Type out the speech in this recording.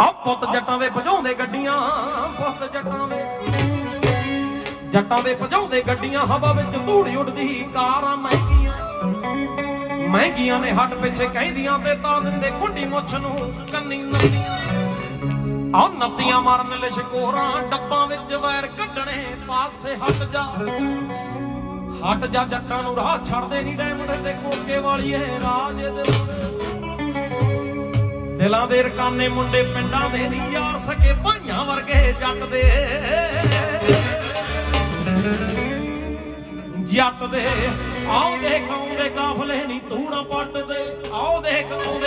ਆ ਪੁੱਤ ਜੱਟਾਂ ਦੇ ਭਜਾਉਂਦੇ ਗੱਡੀਆਂ, ਪੁੱਤ ਜੱਟਾਂ ਦੇ। ਜੱਟਾਂ ਦੇ ਭਜਾਉਂਦੇ ਗੱਡੀਆਂ, ਹਵਾ ਵਿੱਚ ਧੂੜੀ ਉੱਡਦੀ, ਕਾਰਾਂ ਮਹਿੰਗੀਆਂ। ਮਹਿੰਗੀਆਂ ਨੇ ਹੱਟ ਪਿੱਛੇ ਕਹਿੰਦੀਆਂ ਤੇ ਤਾਂ ਦਿੰਦੇ ਕੁੰਡੀ ਮੁੱਛ ਨੂੰ, ਕੰਨੀ ਨੱਤੀਆਂ। ਆ ਨੱਤੀਆਂ ਮਾਰਨ ਲਿਸ਼ਕੋਰਾਂ ਡੱਬਾਂ ਵਿੱਚ ਵੈਰ ਕੱਢਣੇ, ਪਾਸੇ ਹਟ ਜਾ। ਹਟ ਜਾ ਜੱਟਾਂ ਨੂੰ ਰਾਹ ਛੱਡਦੇ ਨਹੀਂ ਡੈਮ ਤੇ ਕੋਕੇ ਵਾਲੀਏ ਰਾਜ ਦੇ ਦਿਲਾਂ ਦੇ ਰਕਾਨੇ ਮੁੰਡੇ ਪਿੰਡਾਂ ਦੇ ਨਹੀਂ ਯਾਰ ਸਕੇ, ਭਾਈਆਂ ਵਰਗੇ ਜੱਟ ਦੇ। ਜੱਟ ਦੇ ਆਓ ਦੇਖ ਆਉਂਦੇ ਕਾਫਲੇ ਨਹੀਂ ਤੂੜਾ ਪੱਟਦੇ ਆਓ ਦੇਖ ਆਉਂਦੇ